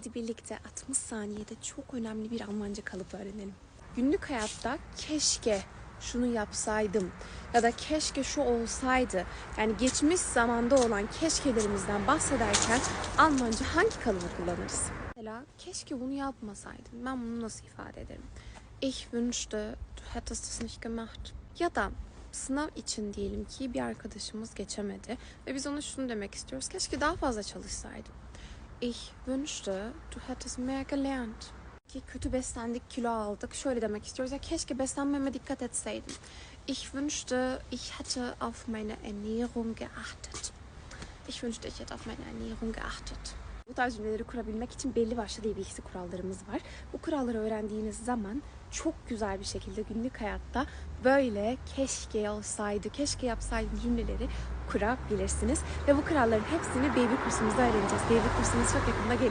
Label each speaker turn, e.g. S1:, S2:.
S1: Hadi birlikte 60 saniyede çok önemli bir Almanca kalıp öğrenelim. Günlük hayatta keşke şunu yapsaydım ya da keşke şu olsaydı. Yani geçmiş zamanda olan keşkelerimizden bahsederken Almanca hangi kalıbı kullanırız? Mesela keşke bunu yapmasaydım. Ben bunu nasıl ifade ederim? Ich wünschte, du hättest es nicht gemacht. Ya da sınav için diyelim ki bir arkadaşımız geçemedi ve biz ona şunu demek istiyoruz. Keşke daha fazla çalışsaydım. Ich wünschte, du hättest mehr gelernt. Ki kötü beslendik, kilo aldık. Şöyle demek istiyoruz. Ya keşke beslenmeme dikkat etseydim. Ich wünschte, ich hätte auf meine Ernährung geachtet. Ich wünschte, ich hätte auf meine Ernährung geachtet. Bu tarz cümleleri kurabilmek için belli başlı dil bilgisi kurallarımız var. Bu kuralları öğrendiğiniz zaman çok güzel bir şekilde günlük hayatta böyle keşke olsaydı, keşke yapsaydım cümleleri kurabilirsiniz. Ve bu kuralların hepsini B1 kursumuzda öğreneceğiz. B1 kursumuz çok yakında geliyor.